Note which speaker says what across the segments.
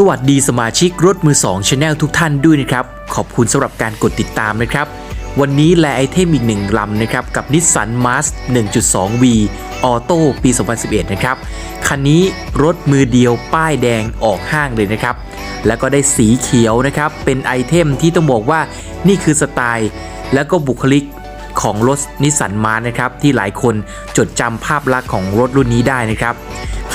Speaker 1: สวัสดีสมาชิกรถมือ2 Channel ทุกท่านด้วยนะครับ ขอบคุณสำหรับการกดติดตามนะครับ วันนี้แลไอเทมอีกหนึ่งลำนะครับ กับ Nissan March 1.2V Auto ปี 2011 นะครับ คันนี้รถมือเดียวป้ายแดงออกห้างเลยนะครับ แล้วก็ได้สีเขียวนะครับ เป็นไอเทมที่ต้องบอกว่านี่คือสไตล์ แล้วก็บุคลิกของรถนิสสันมาร์นะครับ ที่หลายคนจดจำภาพลักษณ์ของรถรุ่นนี้ได้นะครับ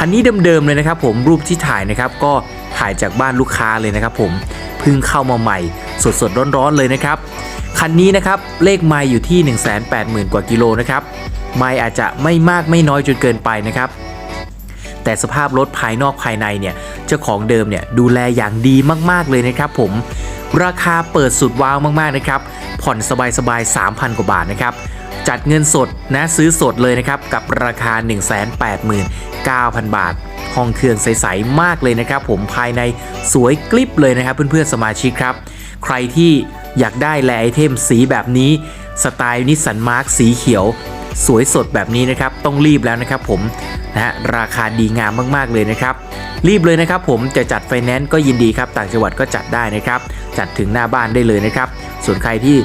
Speaker 1: คันนี้เดิมๆเลยนะครับผมรูปที่ถ่ายนะครับก็ถ่ายจากบ้านลูกค้าเลยนะครับผมเพิ่งเข้ามาใหม่สดๆร้อนๆเลยนะครับคันนี้นะครับเลขไมล์อยู่ที่ 180,000 กว่ากิโลนะครับไมล์อาจจะไม่มากไม่น้อยจนเกินไปนะครับแต่สภาพรถภายนอกภายในเนี่ยเจ้าของเดิมเนี่ยดูแลอย่างดีมากๆเลยนะครับผมราคาเปิดสุดว้าวมากๆนะครับผ่อนสบายๆ3,000 กว่าบาทนะครับ จัดเงินสดนะซื้อสดเลยนะครับ กับราคา 189,000 บาท ห้องเครื่องใส ๆ มากเลยนะครับ ผมภายในสวยกลิบเลยนะครับ เพื่อน ๆ สมาชิกครับ ใครที่อยากได้แลไอเทมสีแบบนี้ สไตล์นิสสันมาร์คสีเขียว สวยสดแบบนี้นะครับ ต้องรีบแล้วนะครับผมนะฮะราคาดีงามมาก ๆ เลยนะครับ รีบเลยนะครับ ผมจะจัดไฟแนนซ์ก็ยินดีครับต่างจังหวัดก็จัดได้นะครับ จัดถึงหน้าบ้านได้เลยนะครับ ส่วนใครที่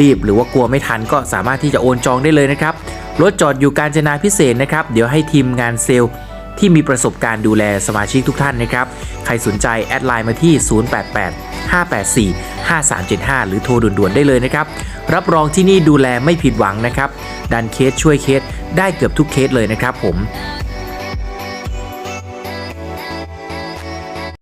Speaker 1: รีบหรือว่ากลัวไม่ทันก็สามารถที่จะโอนจองได้เลยนะครับรถจอดอยู่การจนาพิเศษนะครับ เดี๋ยวให้ทีมงานเซลล์ที่มีประสบการณ์ดูแลสมาชิกทุกท่านนะครับ ใครสนใจแอดไลน์มาที่ 088 584 5375 หรือโทรด่วนๆได้เลยนะครับ รับรองที่นี่ดูแลไม่ผิดหวังนะครับ ดันเคสช่วยเคสได้เกือบทุกเคสเลยนะครับผม